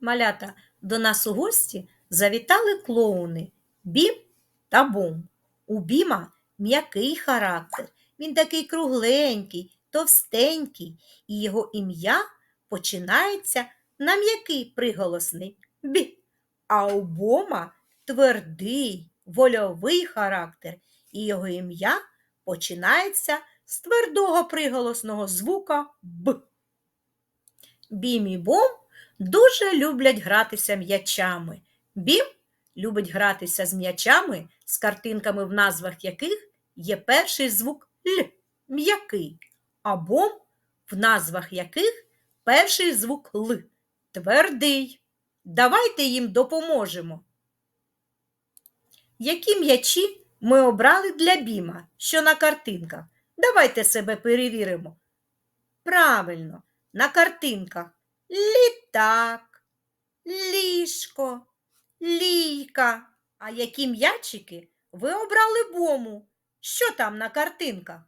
Малята, до нас у гості завітали клоуни Бім та Бум. У Біма м'який характер. Він такий кругленький, товстенький, і його ім'я починається на м'який приголосний бі. А у Бома твердий, вольовий характер, і його ім'я починається з твердого приголосного звука Б. Бім і Бом дуже люблять гратися м'ячами. Бім любить гратися з м'ячами, з картинками, в назвах яких є перший звук Л м'який, а бом, в назвах яких перший звук Л твердий. Давайте їм допоможемо. Які м'ячі ми обрали для Біма, що на картинках? Давайте себе перевіримо. Правильно, на картинках літак, ліжко, лійка. А які м'ячики ви обрали бому? Що там на картинках?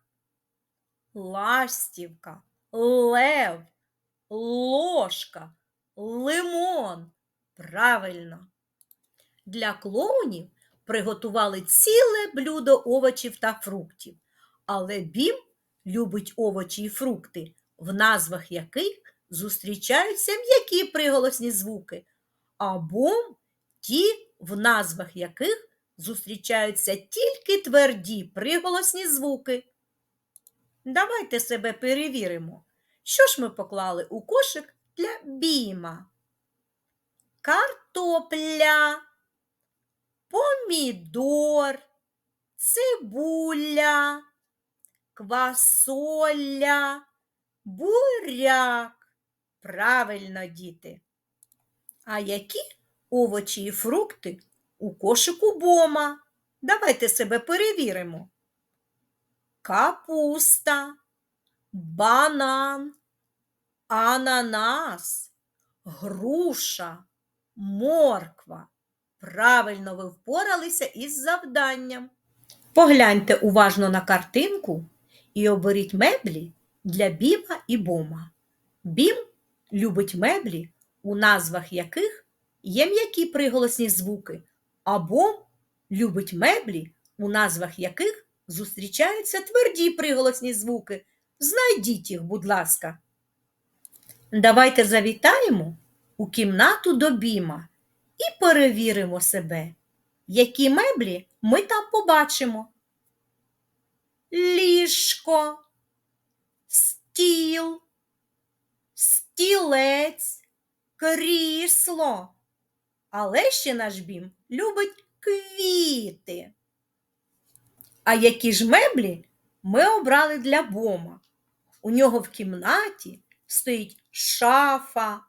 Ластівка, лев, ложка, лимон. Правильно. Для клоунів приготували ціле блюдо овочів та фруктів. Але Бім любить овочі і фрукти, в назвах яких зустрічаються м'які приголосні звуки, а бом ті, в назвах яких зустрічаються тільки тверді приголосні звуки. Давайте себе перевіримо. Що ж ми поклали у кошик для біма? Картопля, помідор, цибуля, квасоля, буряк. Правильно, діти. А які овочі і фрукти у кошику бома? Давайте себе перевіримо. Капуста, банан, ананас, груша, морква. Правильно ви впоралися із завданням. Погляньте уважно на картинку і оберіть меблі для біма і бома. Бім любить меблі, у назвах яких є м'які приголосні звуки, а бом любить меблі, у назвах яких зустрічаються тверді приголосні звуки. Знайдіть їх, будь ласка. Давайте завітаємо у кімнату до Біма і перевіримо себе, які меблі ми там побачимо. Ліжко, стіл, стілець, крісло. Але ще наш бім любить квіти. А які ж меблі ми обрали для бома? У нього в кімнаті стоїть шафа,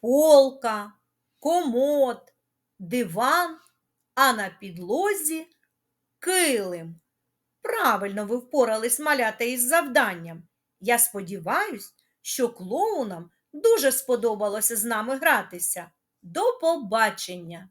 полка, комод, диван, а на підлозі килим. Правильно ви впорались малята із завданням. Я сподіваюсь, що клоунам дуже сподобалося з нами гратися. До побачення!